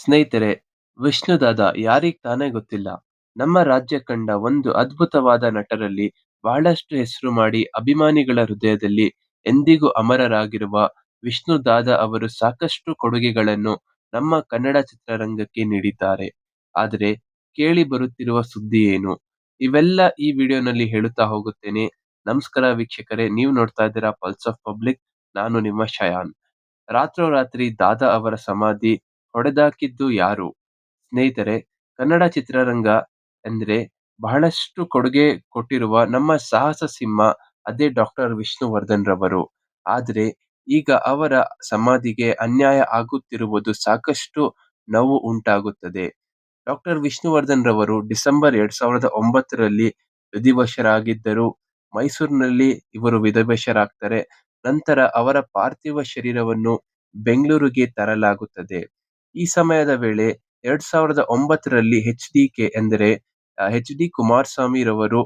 ಸ್ನೇಹಿತರೆ, ವಿಷ್ಣುದಾದ ಯಾರಿಗ್ ತಾನೇ ಗೊತ್ತಿಲ್ಲ. ನಮ್ಮ ರಾಜ್ಯ ಕಂಡ ಒಂದು ಅದ್ಭುತವಾದ ನಟರಲ್ಲಿ ಬಹಳಷ್ಟು ಹೆಸರು ಮಾಡಿ ಅಭಿಮಾನಿಗಳ ಹೃದಯದಲ್ಲಿ ಎಂದಿಗೂ ಅಮರರಾಗಿರುವ ವಿಷ್ಣುದಾದ ಅವರು ಸಾಕಷ್ಟು ಕೊಡುಗೆಗಳನ್ನು ನಮ್ಮ ಕನ್ನಡ ಚಿತ್ರರಂಗಕ್ಕೆ ನೀಡಿದ್ದಾರೆ. ಆದರೆ ಕೇಳಿ ಬರುತ್ತಿರುವ ಸುದ್ದಿ ಏನು? ಇವೆಲ್ಲ ಈ ವಿಡಿಯೋನಲ್ಲಿ ಹೇಳುತ್ತಾ ಹೋಗುತ್ತೇನೆ. ನಮಸ್ಕಾರ ವೀಕ್ಷಕರೇ, ನೀವು ನೋಡ್ತಾ ಇದ್ದೀರಾ ಪಲ್ಸ್ ಆಫ್ ಪಬ್ಲಿಕ್ ನಾನು ನಿಮ್ಮ ಶಯಾನ್. ರಾತ್ರೋರಾತ್ರಿ ದಾದಾ ಅವರ ಸಮಾಧಿ ಹೊಡೆದಾಕಿದ್ದು ಯಾರು? ಸ್ನೇಹಿತರೆ, ಕನ್ನಡ ಚಿತ್ರರಂಗ ಅಂದ್ರೆ ಬಹಳಷ್ಟು ಕೊಡುಗೆ ಕೊಟ್ಟಿರುವ ನಮ್ಮ ಸಾಹಸ ಸಿಂಹ ಅದೇ ಡಾಕ್ಟರ್ ವಿಷ್ಣುವರ್ಧನ್ ರವರು. ಆದರೆ ಈಗ ಅವರ ಸಮಾಧಿಗೆ ಅನ್ಯಾಯ ಆಗುತ್ತಿರುವುದು ಸಾಕಷ್ಟು ನೋವು ಉಂಟಾಗುತ್ತದೆ. ಡಾಕ್ಟರ್ ವಿಷ್ಣುವರ್ಧನ್ ರವರು ಡಿಸೆಂಬರ್ ಎರಡ್ ಸಾವಿರದ ಒಂಬತ್ತರಲ್ಲಿ ವಿಧಿವಶರಾಗಿದ್ದರು. ಮೈಸೂರಿನಲ್ಲಿ ಇವರು ವಿಧಿವಶರಾಗ್ತಾರೆ. ನಂತರ ಅವರ ಪಾರ್ಥಿವ ಶರೀರವನ್ನು ಬೆಂಗಳೂರಿಗೆ ತರಲಾಗುತ್ತದೆ. ಈ ಸಮಯದ ವೇಳೆ ಎರಡ್ ಸಾವಿರದ ಒಂಬತ್ತರಲ್ಲಿ ಎಚ್ ಡಿ ಕೆ ಎಂದರೆ ಎಚ್ ಡಿ ಕುಮಾರಸ್ವಾಮಿ ರವರು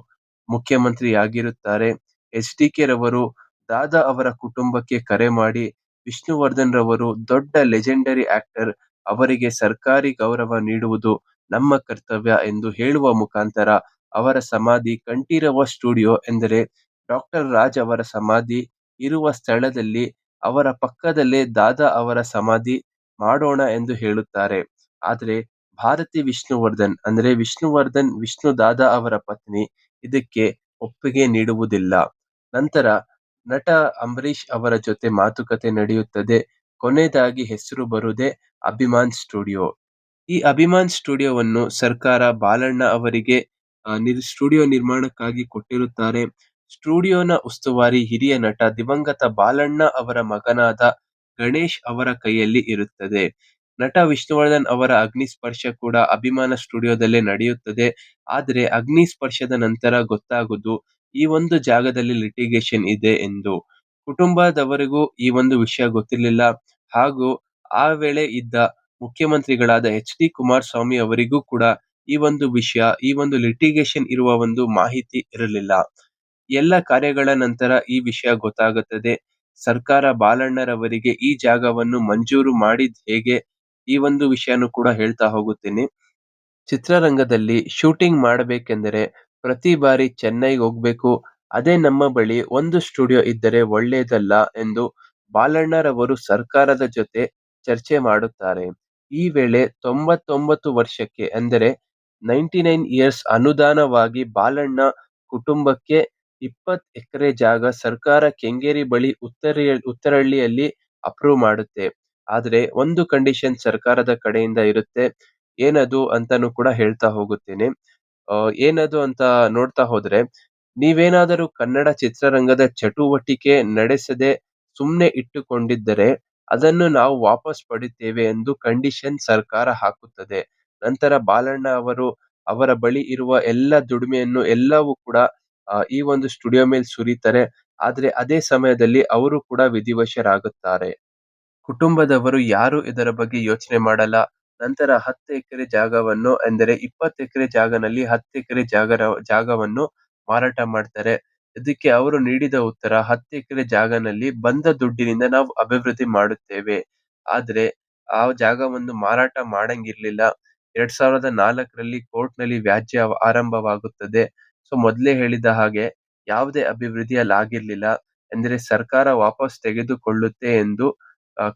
ಮುಖ್ಯಮಂತ್ರಿಯಾಗಿರುತ್ತಾರೆ. ಎಚ್ ಡಿ ಕೆ ರವರು ದಾದಾ ಅವರ ಕುಟುಂಬಕ್ಕೆ ಕರೆ ಮಾಡಿ ವಿಷ್ಣುವರ್ಧನ್ ರವರು ದೊಡ್ಡ ಲೆಜೆಂಡರಿ ಆಕ್ಟರ್, ಅವರಿಗೆ ಸರ್ಕಾರಿ ಗೌರವ ನೀಡುವುದು ನಮ್ಮ ಕರ್ತವ್ಯ ಎಂದು ಹೇಳುವ ಮುಖಾಂತರ ಅವರ ಸಮಾಧಿ ಕಂಠೀರವ ಸ್ಟುಡಿಯೋ ಎಂದರೆ, ಡಾಕ್ಟರ್ ರಾಜ್ ಅವರ ಸಮಾಧಿ ಇರುವ ಸ್ಥಳದಲ್ಲಿ ಅವರ ಪಕ್ಕದಲ್ಲೇ ದಾದಾ ಅವರ ಸಮಾಧಿ ಮಾಡೋಣ ಎಂದು ಹೇಳುತ್ತಾರೆ. ಆದರೆ ಭಾರತಿ ವಿಷ್ಣುವರ್ಧನ್, ಅಂದ್ರೆ ವಿಷ್ಣುವರ್ಧನ್ ವಿಷ್ಣು ದಾದಾ ಅವರ ಪತ್ನಿ, ಇದಕ್ಕೆ ಒಪ್ಪಿಗೆ ನೀಡುವುದಿಲ್ಲ. ನಂತರ ನಟ ಅಂಬರೀಷ್ ಅವರ ಜೊತೆ ಮಾತುಕತೆ ನಡೆಯುತ್ತದೆ. ಕೊನೆಯದಾಗಿ ಹೆಸರು ಬರುವುದೇ ಅಭಿಮಾನ್ ಸ್ಟುಡಿಯೋ. ಈ ಅಭಿಮಾನ್ ಸ್ಟುಡಿಯೋವನ್ನು ಸರ್ಕಾರ ಬಾಲಣ್ಣ ಅವರಿಗೆ ಸ್ಟುಡಿಯೋ ನಿರ್ಮಾಣಕ್ಕಾಗಿ ಕೊಟ್ಟಿರುತ್ತಾರೆ. ಸ್ಟುಡಿಯೋನ ಉಸ್ತುವಾರಿ ಹಿರಿಯ ನಟ ದಿವಂಗತ ಬಾಲಣ್ಣ ಅವರ ಮಗನಾದ ಗಣೇಶ್ ಅವರ ಕೈಯಲ್ಲಿ ಇರುತ್ತದೆ. ನಟ ವಿಷ್ಣುವರ್ಧನ್ ಅವರ ಅಗ್ನಿ ಸ್ಪರ್ಶ ಕೂಡ ಅಭಿಮಾನ ಸ್ಟುಡಿಯೋದಲ್ಲೇ ನಡೆಯುತ್ತದೆ. ಆದರೆ ಅಗ್ನಿ ಸ್ಪರ್ಶದ ನಂತರ ಗೊತ್ತಾಗುವುದು ಈ ಒಂದು ಜಾಗದಲ್ಲಿ ಲಿಟಿಗೇಷನ್ ಇದೆ ಎಂದು. ಕುಟುಂಬದವರಿಗೂ ಈ ಒಂದು ವಿಷಯ ಗೊತ್ತಿರಲಿಲ್ಲ. ಹಾಗೂ ಆ ವೇಳೆ ಇದ್ದ ಮುಖ್ಯಮಂತ್ರಿಗಳಾದ ಎಚ್ ಡಿ ಕುಮಾರಸ್ವಾಮಿ ಅವರಿಗೂ ಕೂಡ ಈ ಒಂದು ವಿಷಯ, ಈ ಒಂದು ಲಿಟಿಗೇಷನ್ ಇರುವ ಒಂದು ಮಾಹಿತಿ ಇರಲಿಲ್ಲ. ಎಲ್ಲ ಕಾರ್ಯಗಳ ನಂತರ ಈ ವಿಷಯ ಗೊತ್ತಾಗುತ್ತದೆ. ಸರ್ಕಾರ ಬಾಲಣ್ಣರವರಿಗೆ ಈ ಜಾಗವನ್ನು ಮಂಜೂರು ಮಾಡಿದ್ ಹೇಗೆ? ಈ ಒಂದು ವಿಷಯನೂ ಕೂಡ ಹೇಳ್ತಾ ಹೋಗುತ್ತೇನೆ. ಚಿತ್ರರಂಗದಲ್ಲಿ ಶೂಟಿಂಗ್ ಮಾಡಬೇಕೆಂದರೆ ಪ್ರತಿ ಬಾರಿ ಚೆನ್ನೈಗೆ ಹೋಗ್ಬೇಕು. ಅದೇ ನಮ್ಮ ಬಳಿ ಒಂದು ಸ್ಟುಡಿಯೋ ಇದ್ದರೆ ಒಳ್ಳೆಯದಲ್ಲ ಎಂದು ಬಾಲಣ್ಣರವರು ಸರ್ಕಾರದ ಜೊತೆ ಚರ್ಚೆ ಮಾಡುತ್ತಾರೆ. ಈ ವೇಳೆ ತೊಂಬತ್ತೊಂಬತ್ತು ವರ್ಷಕ್ಕೆ ಅಂದರೆ ನೈಂಟಿ ನೈನ್ ಇಯರ್ಸ್ ಅನುದಾನವಾಗಿ ಬಾಲಣ್ಣ ಕುಟುಂಬಕ್ಕೆ ಇಪ್ಪತ್ತು ಎಕರೆ ಜಾಗ ಸರ್ಕಾರ ಕೆಂಗೇರಿ ಬಳಿ ಉತ್ತರ ಉತ್ತರಹಳ್ಳಿಯಲ್ಲಿ ಅಪ್ರೂವ್ ಮಾಡುತ್ತೆ. ಆದರೆ ಒಂದು ಕಂಡೀಷನ್ ಸರ್ಕಾರದ ಕಡೆಯಿಂದ ಇರುತ್ತೆ. ಏನದು ಅಂತಾನೂ ಕೂಡ ಹೇಳ್ತಾ ಹೋಗುತ್ತೇನೆ. ಏನದು ಅಂತ ನೋಡ್ತಾ ಹೋದ್ರೆ, ನೀವೇನಾದರೂ ಕನ್ನಡ ಚಿತ್ರರಂಗದ ಚಟುವಟಿಕೆ ನಡೆಸದೆ ಸುಮ್ನೆ ಇಟ್ಟುಕೊಂಡಿದ್ದರೆ ಅದನ್ನು ನಾವು ವಾಪಸ್ ಪಡಿತೇವೆ ಎಂದು ಕಂಡೀಷನ್ ಸರ್ಕಾರ ಹಾಕುತ್ತದೆ. ನಂತರ ಬಾಲಣ್ಣ ಅವರು ಅವರ ಬಳಿ ಇರುವ ಎಲ್ಲ ದುಡಿಮೆಯನ್ನು ಎಲ್ಲವೂ ಕೂಡ ಈ ಒಂದು ಸ್ಟುಡಿಯೋ ಮೇಲೆ ಸುರಿತಾರೆ. ಆದ್ರೆ ಅದೇ ಸಮಯದಲ್ಲಿ ಅವರು ಕೂಡ ವಿಧಿವಶರಾಗುತ್ತಾರೆ. ಕುಟುಂಬದವರು ಯಾರು ಇದರ ಬಗ್ಗೆ ಯೋಚನೆ ಮಾಡಲ್ಲ. ನಂತರ ಹತ್ತು ಎಕರೆ ಜಾಗವನ್ನು, ಎಂದರೆ ಇಪ್ಪತ್ತು ಎಕರೆ ಜಾಗನಲ್ಲಿ ಹತ್ತು ಎಕರೆ ಜಾಗ ಜಾಗವನ್ನು ಮಾರಾಟ ಮಾಡ್ತಾರೆ. ಇದಕ್ಕೆ ಅವರು ನೀಡಿದ ಉತ್ತರ, ಹತ್ತು ಎಕರೆ ಜಾಗನಲ್ಲಿ ಬಂದ ದುಡ್ಡಿನಿಂದ ನಾವು ಅಭಿವೃದ್ಧಿ ಮಾಡುತ್ತೇವೆ. ಆದ್ರೆ ಆ ಜಾಗವನ್ನು ಮಾರಾಟ ಮಾಡಂಗಿರ್ಲಿಲ್ಲ. ಎರಡ್ ಸಾವಿರದ ನಾಲ್ಕರಲ್ಲಿ ಕೋರ್ಟ್ನಲ್ಲಿ ವ್ಯಾಜ್ಯ ಆರಂಭವಾಗುತ್ತದೆ. ಸೊ ಮೊದಲೇ ಹೇಳಿದ ಹಾಗೆ ಯಾವುದೇ ಅಭಿವೃದ್ಧಿ ಅಲ್ಲಿ ಆಗಿರ್ಲಿಲ್ಲ ಅಂದ್ರೆ ಸರ್ಕಾರ ವಾಪಸ್ ತೆಗೆದುಕೊಳ್ಳುತ್ತೆ ಎಂದು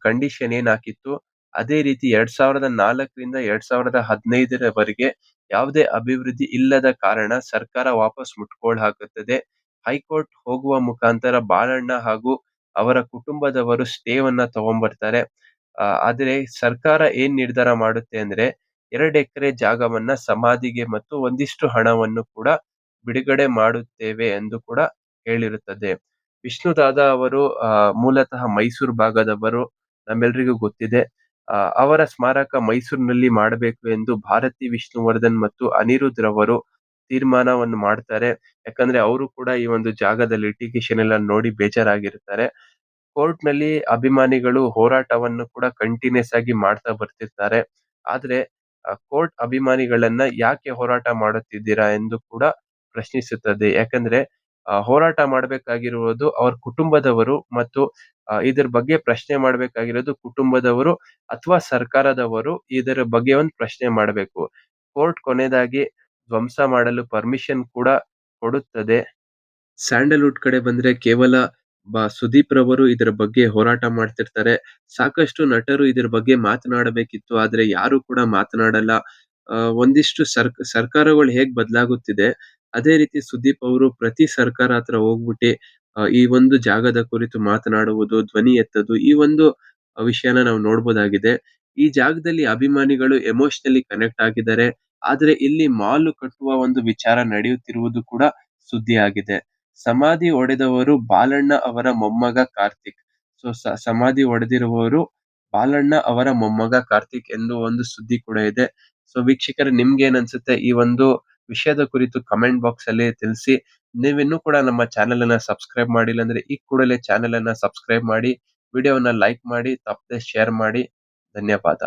ಕಂಡೀಷನ್ ಏನ್ ಹಾಕಿತ್ತು ಅದೇ ರೀತಿ ಎರಡ್ ಸಾವಿರದ ನಾಲ್ಕರಿಂದ ಎರಡ್ ಸಾವಿರದ ಹದಿನೈದರವರೆಗೆ ಯಾವುದೇ ಅಭಿವೃದ್ಧಿ ಇಲ್ಲದ ಕಾರಣ ಸರ್ಕಾರ ವಾಪಸ್ ಮುಟ್ಕೊಳ್ ಹಾಕುತ್ತದೆ ಹೈಕೋರ್ಟ್ ಹೋಗುವ ಮುಖಾಂತರ ಬಾಳಣ್ಣ ಹಾಗೂ ಅವರ ಕುಟುಂಬದವರು ಸ್ಟೇವನ್ನ ತಗೊಂಡ್ಬರ್ತಾರೆ ಆದ್ರೆ ಸರ್ಕಾರ ಏನ್ ನಿರ್ಧಾರ ಮಾಡುತ್ತೆ ಅಂದ್ರೆ, ಎರಡು ಎಕರೆ ಜಾಗವನ್ನ ಸಮಾಧಿಗೆ ಮತ್ತು ಒಂದಿಷ್ಟು ಹಣವನ್ನು ಕೂಡ ಬಿಡುಗಡೆ ಮಾಡುತ್ತೇವೆ ಎಂದು ಕೂಡ ಹೇಳಿರುತ್ತದೆ. ವಿಷ್ಣು ದಾದಾ ಅವರು ಮೂಲತಃ ಮೈಸೂರು ಭಾಗದವರು, ನಮ್ಮೆಲ್ರಿಗೂ ಗೊತ್ತಿದೆ. ಅವರ ಸ್ಮಾರಕ ಮೈಸೂರಿನಲ್ಲಿ ಮಾಡಬೇಕು ಎಂದು ಭಾರತಿ ವಿಷ್ಣುವರ್ಧನ್ ಮತ್ತು ಅನಿರುದ್ರ ಅವರು ತೀರ್ಮಾನವನ್ನು ಮಾಡ್ತಾರೆ. ಯಾಕಂದ್ರೆ ಅವರು ಕೂಡ ಈ ಒಂದು ಜಾಗದಲ್ಲಿ ಲಿಟಿಗೇಷನ್ ಎಲ್ಲ ನೋಡಿ ಬೇಜಾರಾಗಿರ್ತಾರೆ. ಕೋರ್ಟ್ನಲ್ಲಿ ಅಭಿಮಾನಿಗಳು ಹೋರಾಟವನ್ನು ಕೂಡ ಕಂಟಿನ್ಯೂಸ್ ಆಗಿ ಮಾಡ್ತಾ ಬರ್ತಿರ್ತಾರೆ. ಆದ್ರೆ ಕೋರ್ಟ್ ಅಭಿಮಾನಿಗಳನ್ನ ಯಾಕೆ ಹೋರಾಟ ಮಾಡುತ್ತಿದ್ದೀರಾ ಎಂದು ಕೂಡ ಪ್ರಶ್ನಿಸುತ್ತದೆ. ಯಾಕಂದ್ರೆ ಹೋರಾಟ ಮಾಡಬೇಕಾಗಿರುವುದು ಅವ್ರ ಕುಟುಂಬದವರು ಮತ್ತು ಇದರ ಬಗ್ಗೆ ಪ್ರಶ್ನೆ ಮಾಡಬೇಕಾಗಿರೋದು ಕುಟುಂಬದವರು ಅಥವಾ ಸರ್ಕಾರದವರು ಇದರ ಬಗ್ಗೆ ಒಂದು ಪ್ರಶ್ನೆ ಮಾಡಬೇಕು. ಕೋರ್ಟ್ ಕೊನೆಯದಾಗಿ ಧ್ವಂಸ ಮಾಡಲು ಪರ್ಮಿಷನ್ ಕೂಡ ಕೊಡುತ್ತದೆ. ಸ್ಯಾಂಡಲ್ವುಡ್ ಕಡೆ ಬಂದ್ರೆ ಕೇವಲ, ಬ, ಸುದೀಪ್ ರವರು ಇದರ ಬಗ್ಗೆ ಹೋರಾಟ ಮಾಡ್ತಿರ್ತಾರೆ. ಸಾಕಷ್ಟು ನಟರು ಇದರ ಬಗ್ಗೆ ಮಾತನಾಡಬೇಕಿತ್ತು, ಆದ್ರೆ ಯಾರು ಕೂಡ ಮಾತನಾಡಲ್ಲ. ಒಂದಿಷ್ಟು ಸರ್ ಸರ್ಕಾರಗಳು ಹೇಗ್ ಬದಲಾಗುತ್ತಿದೆ ಅದೇ ರೀತಿ ಸುದೀಪ್ ಅವರು ಪ್ರತಿ ಸರ್ಕಾರ ಹತ್ರ ಹೋಗ್ಬಿಟ್ಟಿ ಈ ಒಂದು ಜಾಗದ ಕುರಿತು ಮಾತನಾಡುವುದು, ಧ್ವನಿ ಎತ್ತದು, ಈ ಒಂದು ವಿಷಯನ ನಾವು ನೋಡ್ಬೋದಾಗಿದೆ. ಈ ಜಾಗದಲ್ಲಿ ಅಭಿಮಾನಿಗಳು ಎಮೋಷನಲಿ ಕನೆಕ್ಟ್ ಆಗಿದ್ದಾರೆ. ಆದ್ರೆ ಇಲ್ಲಿ ಮಾಲು ಕಟ್ಟುವ ಒಂದು ವಿಚಾರ ನಡೆಯುತ್ತಿರುವುದು ಕೂಡ ಸುದ್ದಿ ಆಗಿದೆ. ಸಮಾಧಿ ಒಡೆದವರು ಬಾಲಣ್ಣ ಅವರ ಮೊಮ್ಮಗ ಕಾರ್ತಿಕ್. ಸೊ, ಸಮಾಧಿ ಒಡೆದಿರುವವರು ಬಾಲಣ್ಣ ಅವರ ಮೊಮ್ಮಗ ಕಾರ್ತಿಕ್ ಎಂದು ಒಂದು ಸುದ್ದಿ ಕೂಡ ಇದೆ. ಸೊ, ವೀಕ್ಷಕರ, ನಿಮ್ಗೆ ಏನ್ ಅನ್ಸುತ್ತೆ? ಈ ಒಂದು ವಿಷಯದ ಕುರಿತು ಕಮೆಂಟ್ ಬಾಕ್ಸ್ ಅಲ್ಲಿ ತಿಳಿಸಿ. ನೀವಿನ್ನೂ ಕೂಡ ನಮ್ಮ ಚಾನೆಲ್ ಅನ್ನ ಸಬ್ಸ್ಕ್ರೈಬ್ ಮಾಡಿಲ್ಲ ಅಂದ್ರೆ ಈ ಕೂಡಲೇ ಚಾನೆಲ್ ಅನ್ನ ಸಬ್ಸ್ಕ್ರೈಬ್ ಮಾಡಿ ವಿಡಿಯೋವನ್ನ ಲೈಕ್ ಮಾಡಿ, ತಪ್ಪದೆ ಶೇರ್ ಮಾಡಿ. ಧನ್ಯವಾದ.